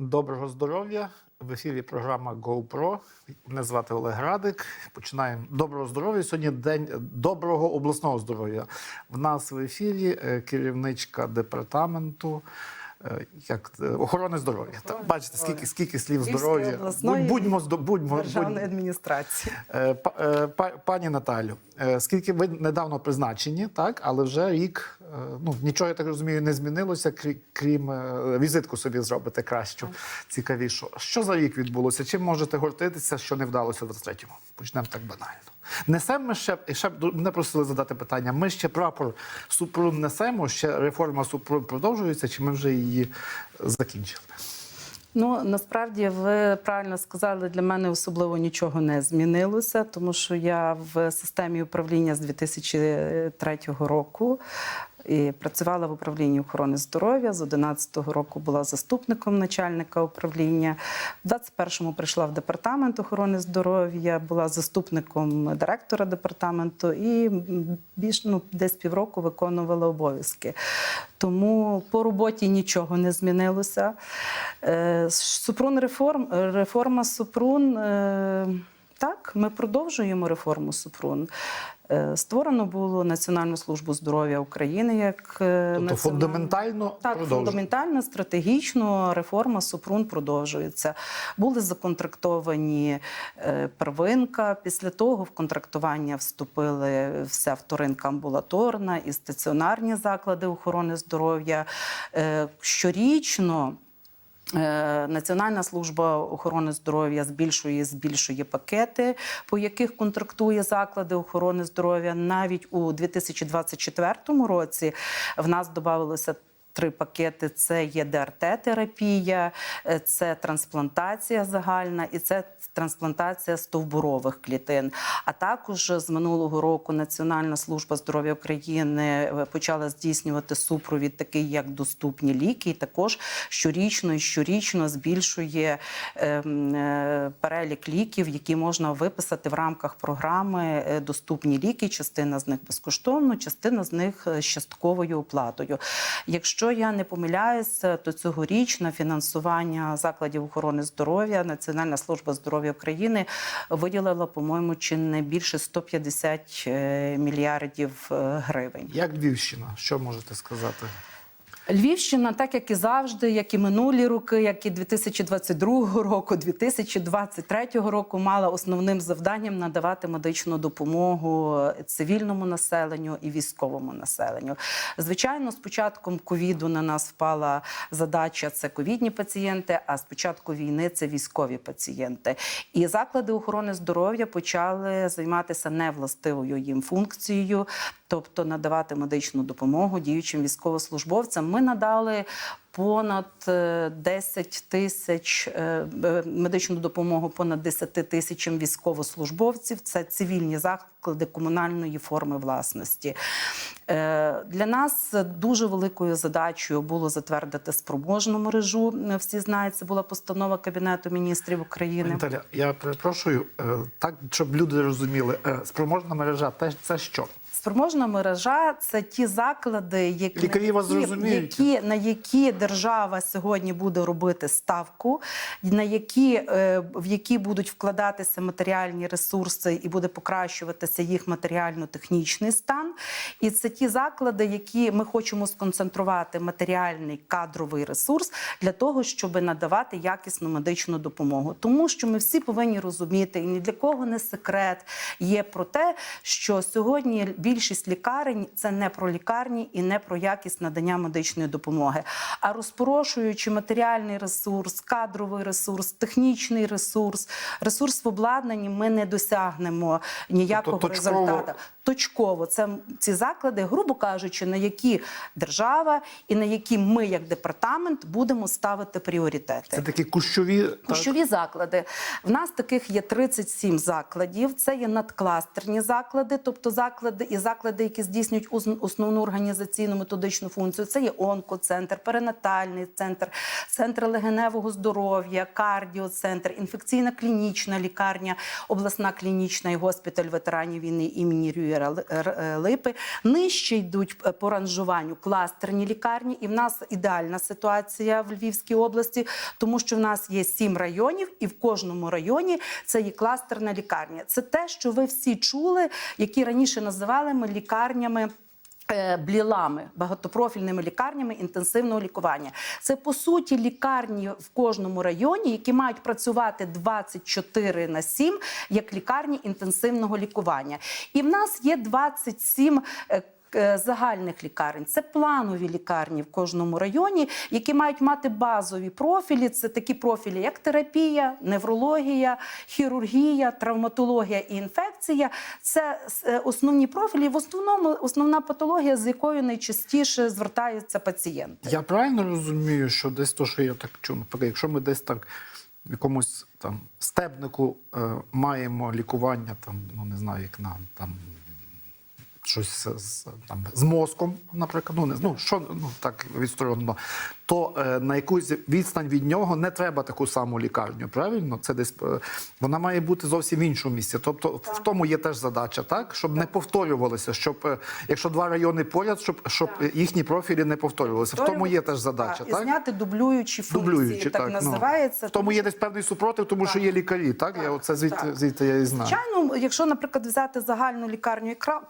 Доброго здоров'я. В ефірі програма GoPro. Мене звати Олег Радик. Починаємо доброго здоров'я. Сьогодні день доброго обласного здоров'я. В нас в ефірі е, керівничка департаменту. Е, Як е, охорони здоров'я. Бачите, скільки скільки слів здоров'я. Будь- Будьмо будьмо державної адміністрації. Е, па- Пані Наталю, скільки ви недавно призначені, так, але вже рік, ну нічого я так розумію, не змінилося, крі- крім візитку собі зробити кращу, цікавішу. Що за рік відбулося? Чим можете гордитися, що не вдалося в 23-му? Почнемо так банально. Несемо ми ще, і ще мене просили задати питання. Ми ще прапор Супрун несемо, ще реформа Супрун продовжується, чи ми вже її закінчили? Ну насправді ви правильно сказали, для мене особливо нічого не змінилося, тому що я в системі управління з 2003 року. І працювала в управлінні охорони здоров'я. З 11-го року була заступником начальника управління. В 21-му прийшла в департамент охорони здоров'я, була заступником директора департаменту і більш ну десь півроку виконувала обов'язки. Тому по роботі нічого не змінилося. Е, Супрун реформ, реформа Супрун. Так, ми продовжуємо реформу Супрун. Е, Створено було Національну службу здоров'я України як е, Тобто національну- фундаментально так, фундаментально, стратегічно реформа Супрун продовжується. Були законтрактовані е, первинка. Після того в контрактування вступили вся вторинка амбулаторна і стаціонарні заклади охорони здоров'я. Щорічно. Е, Національна служба охорони здоров'я збільшує збільшує пакети, по яких контрактує заклади охорони здоров'я. Навіть у 2024 році в нас додавалося. Три пакети це є ДРТ-терапія, е, це трансплантація загальна і це трансплантація стовбурових клітин. А також з минулого року Національна служба здоров'я України е, почала здійснювати супровід, такий як доступні ліки. І також щорічно і щорічно збільшує ем, е, перелік ліків, які можна виписати в рамках програми Доступні ліки. Частина з них безкоштовно, частина з них з частковою оплатою. Якщо я не помиляюся, то цьогоріч на фінансування закладів охорони здоров'я Національна служба здоров'я України виділила, по-моєму, чи не більше 150 е, мільярдів е, гривень. Як Львівщина? Що можете сказати? Львівщина, так як і завжди, як і минулі роки, як і 2022 року, 2023 року, мала основним завданням надавати медичну допомогу цивільному населенню і військовому населенню. Звичайно, з початком ковіду на нас впала задача це ковідні пацієнти. А з початку війни це військові пацієнти. І заклади охорони здоров'я почали займатися невластивою їм функцією, тобто надавати медичну допомогу діючим військовослужбовцям. Ми надали понад е, 10 тисяч е, е, медичну допомогу понад 10 тисячам військовослужбовців. Це цивільні заклади комунальної форми власності. Е, Для нас дуже великою задачею було затвердити спроможну мережу. Всі знають, це була постанова Кабінету міністрів України. Наталя, я перепрошую, е, так щоб люди розуміли, е, спроможна мережа це що? Спроможна мережа це ті заклади, які, Лікарі на, вас які, зрозуміють. які, на які держава сьогодні буде робити ставку, на які, е, в які будуть вкладатися матеріальні ресурси і буде покращуватися їх матеріально-технічний стан. І це ті заклади, які ми хочемо сконцентрувати матеріальний кадровий ресурс для того, щоб надавати якісну медичну допомогу. Тому що ми всі повинні розуміти, і ні для кого не секрет є про те, що сьогодні більшість лікарень це не про лікарні і не про якість надання медичної допомоги. А розпорошуючи матеріальний ресурс, кадровий ресурс, технічний ресурс, ресурс в обладнанні, ми не досягнемо ніякого Тобто точково- результату. Точково це ці заклади, грубо кажучи, на які держава і на які ми, як департамент, будемо ставити пріоритети. Це такі кущові так? Заклади. В нас таких є 37 закладів. Це є надкластерні заклади, тобто заклади із заклади, які здійснюють основну організаційну методичну функцію. Це є онкоцентр, перинатальний центр, центр легеневого здоров'я, кардіоцентр, інфекційна клінічна лікарня, обласна клінічна і госпіталь ветеранів війни імені Рюєра е, Липи. Нижче йдуть по ранжуванню кластерні лікарні, і в нас ідеальна ситуація в Львівській області, тому що в нас є сім районів, і в кожному районі це є кластерна лікарня. Це те, що ви всі чули, які раніше називали ми лікарнями. е, Блілами, багатопрофільними лікарнями інтенсивного лікування. Це по суті лікарні в кожному районі, які мають працювати 24 на 7, як лікарні інтенсивного лікування. І в нас є 27 е, е, загальних лікарень. Це планові лікарні в кожному районі, які мають мати базові профілі. Це такі профілі, як терапія, неврологія, хірургія, травматологія і інфекція. Це е, основні профілі. В основному основна патологія, з якою найчастіше звертаються пацієнти. Я правильно розумію, що десь то, що я так чув, наприклад, якщо ми десь так якомусь там стебнику е, маємо лікування, там, ну не знаю, як нам там. Щось з, там, з мозком, наприклад, ну не ну, що ну так відсторонено, то е, на якусь відстань від нього не треба таку саму лікарню. Правильно, це десь е, вона має бути зовсім в іншому місці. Тобто, в тому є теж задача, так щоб не повторювалося, щоб е, якщо два райони поряд, щоб щоб їхні профілі не повторювалися. В тому є теж задача, і так зняти дублюючі функції, дублюючи, так, так називається. Ну, в тому є десь певний супротив, тому що є лікарі. Так, я оце звідти так. звідти я і знаю. Звичайно, якщо, наприклад, взяти загальну лікарню і кра-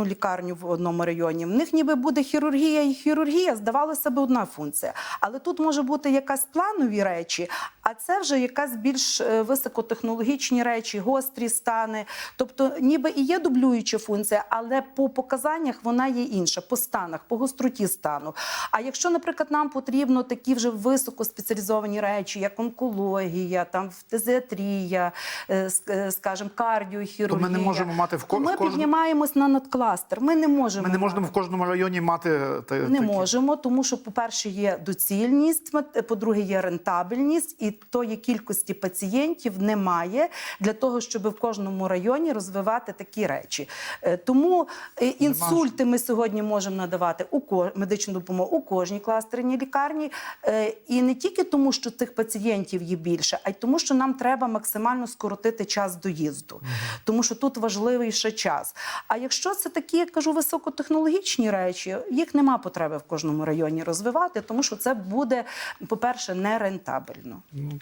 кластерну лікарню в одному районі, в них ніби буде хірургія і хірургія, здавалося б, одна функція. Але тут може бути якась планові речі, а це вже якась більш е, високотехнологічні речі, гострі стани. Тобто, ніби і є дублююча функція, але по показаннях вона є інша, по станах, по гостроті стану. А якщо, наприклад, нам потрібно такі вже високоспеціалізовані речі, як онкологія, там фтизіатрія, е, е, скажімо, кардіохірургія, То ми не можемо мати в ко- то ми кожному- піднімаємось на надкластер. Ми не можемо. Ми не можемо в кожному районі мати та- Не такі. можемо, тому що, по-перше, є доцільність, по-друге, є рентабельність, і тої кількості пацієнтів немає для того, щоб в кожному районі розвивати такі речі. Е, Тому е, інсульти ми сьогодні можемо надавати у медичну допомогу у кожній кластерній лікарні. Е, І не тільки тому, що тих пацієнтів є більше, а й тому, що нам треба максимально скоротити час доїзду, тому що тут важливий ще час. А якщо це такі, я кажу, високотехнологічні речі, їх нема потреби в кожному районі розвивати, тому що це буде, по-перше, нерентабельно. Ну,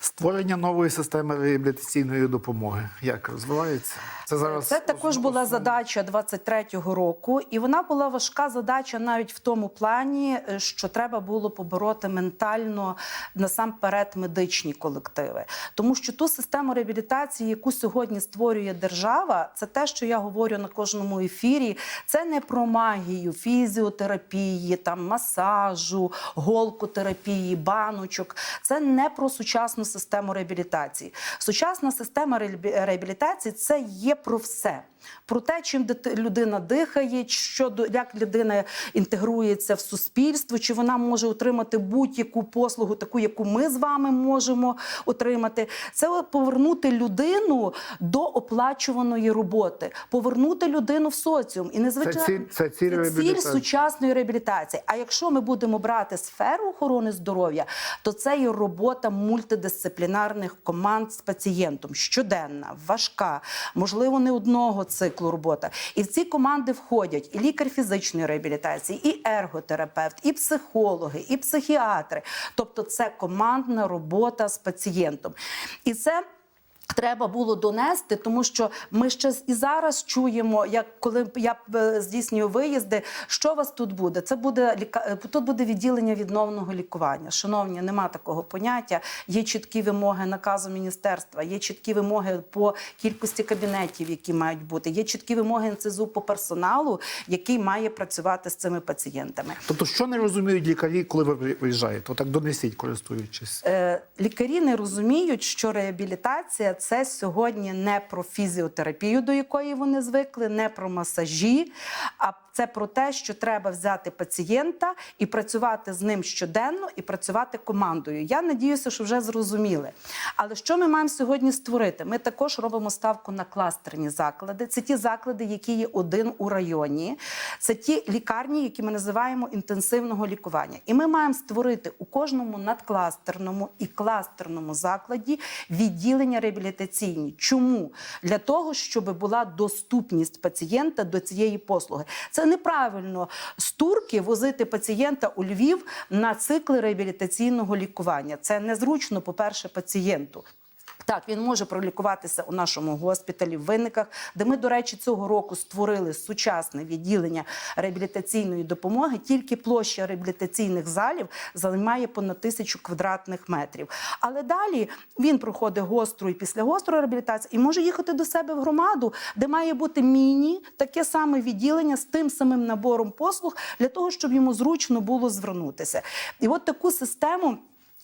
Створення нової системи реабілітаційної допомоги. Як розвивається? Це зараз Це також була задача 23-го року, і вона була важка задача навіть в тому плані, е, що треба було побороти ментально насамперед медичні колективи. Тому що ту систему реабілітації, яку сьогодні створює держава, це те, що я говорю на кожному ефірі. Це не про магію, фізіотерапії, там масажу, голкотерапії, баночок. Це не про сучасну систему реабілітації. Сучасна система реабілітації це є про все. Про те, чим людина дихає, що як людина інтегрується в суспільство, чи вона може отримати будь-яку послугу, таку, яку ми з вами можемо отримати. Це повернути людину до оплачуваної роботи, повернути людину в соціум. І незвичайно Це ціль- це ціль сучасної реабілітації. А якщо ми будемо брати сферу охорони здоров'я, то це є робота мультидисциплінарних команд з пацієнтом. Щоденна, важка, можливо, не одного циклу робота. І в ці команди входять і лікар фізичної реабілітації, і ерготерапевт, і психологи, і психіатри. Тобто, це командна робота з пацієнтом. І це. Треба було донести, тому що ми ще і зараз чуємо, як коли я е, здійснюю виїзди, що у вас тут буде? Це буде е, тут буде відділення відновного лікування. Шановні, нема такого поняття. Є чіткі вимоги наказу міністерства, є чіткі вимоги по кількості кабінетів, які мають бути. Є чіткі вимоги НЦЗУ по персоналу, який має працювати з цими пацієнтами. Тобто, що не розуміють лікарі, коли ви виїжджаєте? Отак донесіть, користуючись. Е, Лікарі не розуміють, що реабілітація це сьогодні не про фізіотерапію, до якої вони звикли, не про масажі, а це про те, що треба взяти пацієнта і працювати з ним щоденно, і працювати командою. Я надіюся, що вже зрозуміли. Але що ми маємо сьогодні створити? Ми також робимо ставку на кластерні заклади. Це ті заклади, які є один у районі. Це ті лікарні, які ми називаємо інтенсивного лікування. І ми маємо створити у кожному надкластерному і кластерному закладі відділення реабілітаційні. Чому? Для того, щоб була доступність пацієнта до цієї послуги. Це неправильно з турки возити пацієнта у Львів на цикли реабілітаційного лікування. Це незручно, по-перше, пацієнту. Так, він може пролікуватися у нашому госпіталі в винниках, де ми, до речі, цього року створили сучасне відділення реабілітаційної допомоги. Тільки площа реабілітаційних залів займає понад тисячу квадратних метрів. Але далі він проходить гостру і післягостру реабілітацію і може їхати до себе в громаду, де має бути міні таке саме відділення з тим самим набором послуг для того, щоб йому зручно було звернутися. І от таку систему.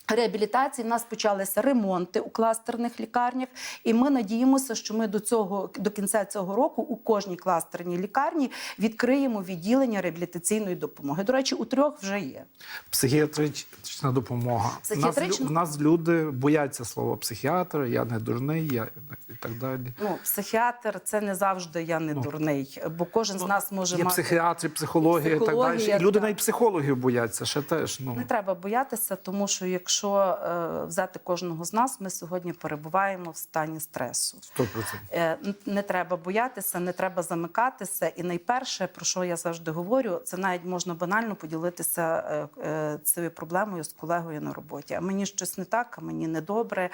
Реабілітації в нас почалися ремонти у кластерних лікарнях, і ми надіємося, що ми до цього до кінця цього року у кожній кластерній лікарні відкриємо відділення реабілітаційної допомоги. До речі, у трьох вже є. Психіатрична допомога. Психіатрична- У нас, у нас люди бояться слова психіатр, я не дурний, я і так далі. Ну, психіатр це не завжди я не дурний, бо кожен з нас може Є мати. психіатри, психологія, і так далі. Психологія, І люди навіть психологів бояться ще теж. Ну. Не треба боятися, тому що якщо е, взяти кожного з нас, ми сьогодні перебуваємо в стані стресу. 100%. Е, Не треба боятися, не треба замикатися. І найперше, про що я завжди говорю, це навіть можна банально поділитися е, е, цією проблемою з колегою на роботі. А мені щось не так, а мені не добре.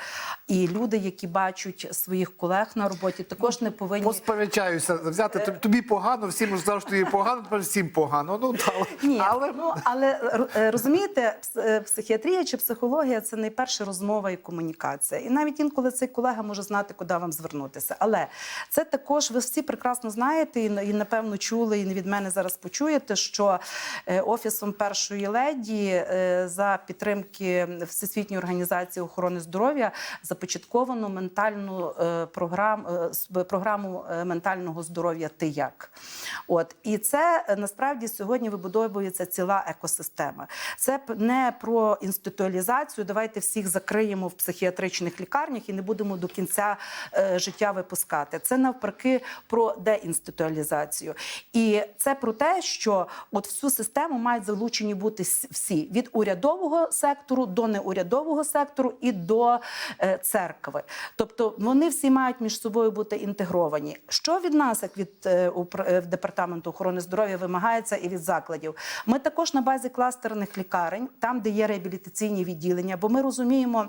І люди, які бачать своїх колег на роботі, також не повинні. Посперечаюся, взяти тобі- тобі погано, всім завжди погано, тепер всім погано. Ну, але, Ні, але ну але е, розумієте, е, психіатрія чи психологія це найперше розмова і комунікація. І навіть інколи цей колега може знати, куди вам звернутися. Але це також ви всі прекрасно знаєте, і напевно чули, і від мене зараз почуєте, що е, офісом першої леді е, за підтримки Всесвітньої організації охорони здоров'я започатковано ментальну е, програму програму ментального здоров'я Ти як. От і це насправді сьогодні вибудовується ціла екосистема. Це не про інституалізацію. Давайте всіх закриємо в психіатричних лікарнях і не будемо до кінця е, життя випускати. Це навпаки про деінституалізацію. І це про те, що от в цю систему мають залучені бути всі від урядового сектору до неурядового сектору і до е, церкви. Тобто вони всі мають між собою бути інтегровані. Що від нас, як від е, департаменту охорони здоров'я, вимагається і від закладів? Ми також на базі кластерних лікарень, там, де є реабілітаційні відділення, бо ми розуміємо.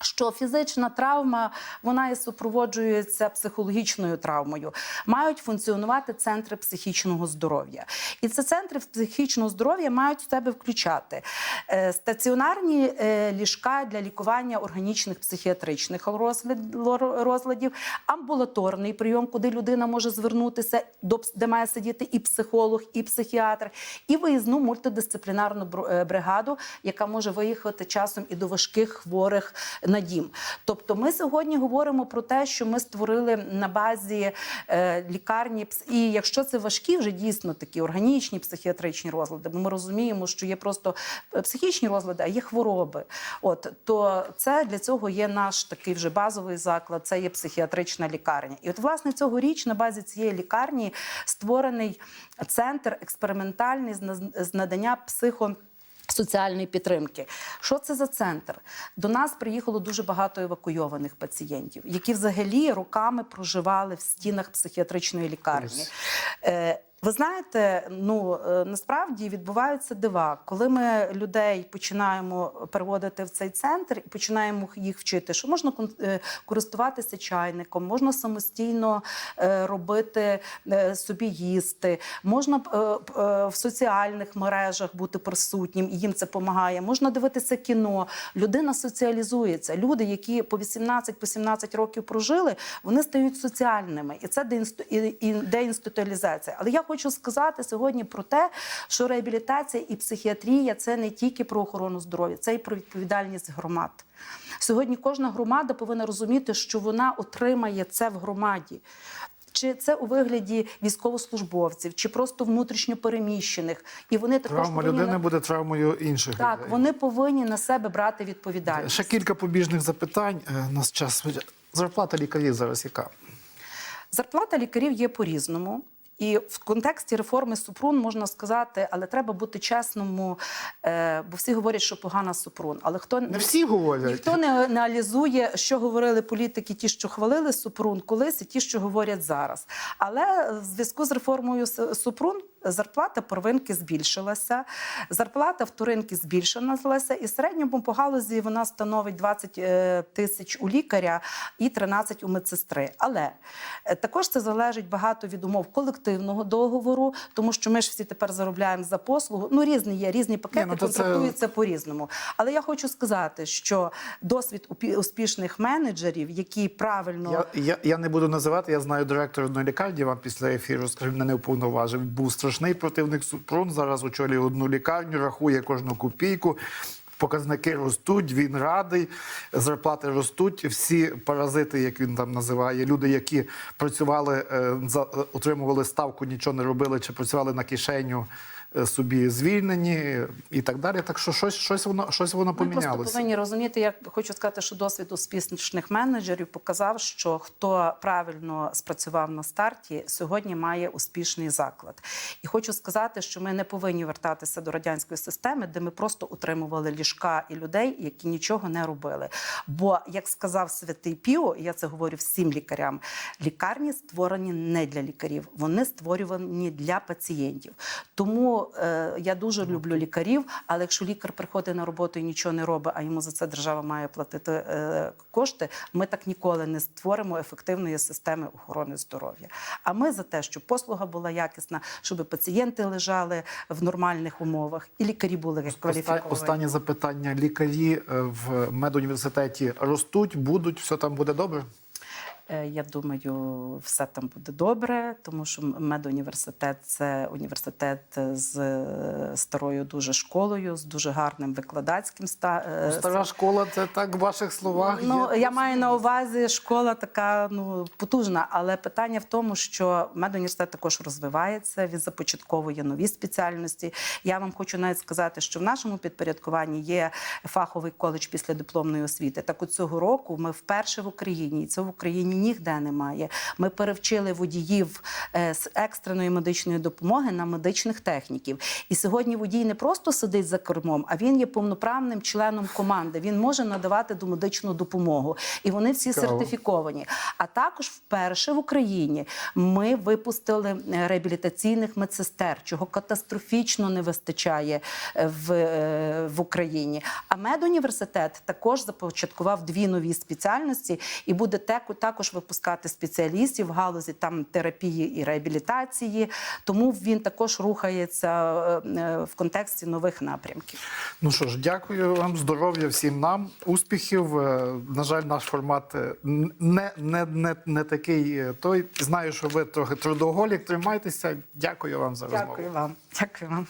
Що фізична травма вона і супроводжується психологічною травмою, мають функціонувати центри психічного здоров'я, і це центри психічного здоров'я мають в себе включати е, стаціонарні е, ліжка для лікування органічних психіатричних розлад- розладів, амбулаторний прийом, куди людина може звернутися, де має сидіти і психолог, і психіатр, і виїзну мультидисциплінарну е, бригаду, яка може виїхати часом і до важких хворих на дім. Тобто, ми сьогодні говоримо про те, що ми створили на базі е, лікарні, і якщо це важкі, вже дійсно такі органічні психіатричні розлади, бо ми розуміємо, що є просто е, психічні розлади, а є хвороби. От то це для цього є наш такий вже базовий заклад. Це є психіатрична лікарня. І от власне цьогоріч на базі цієї лікарні створений центр експериментальний з надання психо. Соціальної підтримки. Що це за центр? До нас приїхало дуже багато евакуйованих пацієнтів, які взагалі роками проживали в стінах психіатричної лікарні. Ви знаєте, ну е, насправді відбуваються дива, коли ми людей починаємо переводити в цей центр і починаємо їх вчити, що можна е, користуватися чайником, можна самостійно е, робити собі їсти, можна в соціальних мережах бути присутнім, і їм це допомагає. Можна дивитися кіно. Людина соціалізується. Люди, які по 18 по 17 років прожили, вони стають соціальними, і це деінституалізація. Але я хочу сказати сьогодні про те, що реабілітація і психіатрія це не тільки про охорону здоров'я, це і про відповідальність громад. Сьогодні кожна громада повинна розуміти, що вона отримає це в громаді. чи це у вигляді військовослужбовців, чи просто внутрішньопереміщених. І вони також Травма повинні людини буде травмою інших так, людей. вони повинні на себе брати відповідальність. Ще кілька побіжних запитань. Е, Нас час зарплата лікарів зараз яка? Зарплата лікарів є по-різному. І в контексті реформи Супрун можна сказати, але треба бути чесному, е, бо всі говорять, що погана Супрун. Але хто Не всі говорять. ніхто не аналізує, що говорили політики, ті, що хвалили Супрун колись, і ті, що говорять зараз. Але в зв'язку з реформою Супрун зарплата первинки збільшилася, зарплата вторинки збільшилася, і в середньому по галузі вона становить 20 е, тисяч у лікаря і 13 у медсестри. Але е, також це залежить багато від умов колективного договору, тому що ми ж всі тепер заробляємо за послугу. Ну різні є, різні пакети ну, то це- контрактуються по-різному. Але я хочу сказати, що досвід успішних менеджерів, які правильно Я, я, я не буду називати, я знаю директора одної лікарні, вам після ефіру, скажімо, мене не уповноважив. Був страшний противник Супрун, зараз очолює одну лікарню, рахує кожну копійку. Показники ростуть, він радий, зарплати ростуть. Всі паразити, як він там називає, люди, які працювали, е, е, отримували ставку, нічого не робили, чи працювали на кишеню собі звільнені е, і так далі. Так що щось, щось воно щось воно Ми просто повинні розуміти. Я хочу сказати, що досвід успішних менеджерів показав, що хто правильно спрацював на старті, сьогодні має успішний заклад. І хочу сказати, що ми не повинні вертатися до радянської системи, де ми просто утримували ліжка і людей, які нічого не робили. Бо, як сказав святий Піо, і я це говорю всім лікарям, лікарні створені не для лікарів, вони створювані для пацієнтів. Тому е, я дуже люблю лікарів, але якщо лікар приходить на роботу і нічого не робить, а йому за це держава має платити е, кошти, ми так ніколи не створимо ефективної системи охорони здоров'я. А ми за те, щоб послуга була якісна, щоб пацієнти лежали в нормальних умовах, і лікарі були кваліфіковані. Останнє запитання. Лікарі е, в медуніверситеті ростуть, будуть, все там буде добре? Е, Я думаю, все там буде добре, тому що медуніверситет це університет з е, старою дуже школою, з дуже гарним викладацьким ста е, Стара школа, це так в ваших словах. Ну, є? я маю на увазі школа така ну потужна, але питання в тому, що медуніверситет також розвивається. Він започатковує нові спеціальності. Я вам хочу навіть сказати, що в нашому підпорядкуванні є фаховий коледж після дипломної освіти. Так от цього року ми вперше в Україні, і це в Україні ніде немає. Ми перевчили водіїв е, з екстреної медичної допомоги на медичних техніків. І сьогодні водій не просто сидить за кермом, а він є повноправним членом команди. Він може надавати домедичну допомогу. І вони всі Цікаво. сертифіковані. А також вперше в Україні ми випустили е, реабілітаційних медсестер, чого катастрофічно не вистачає е, в, в Україні. А медуніверситет також започаткував дві нові спеціальності і буде теку- також випускати спеціалістів в галузі там терапії і реабілітації. Тому він також рухається е, е, в контексті нових напрямків. Ну що ж, дякую вам, здоров'я всім нам, успіхів. Е, На жаль, наш формат не, не, не, не такий той. Знаю, що ви трохи трудоголік. Тримайтеся. Дякую вам за розмову. Дякую вам. Дякую вам.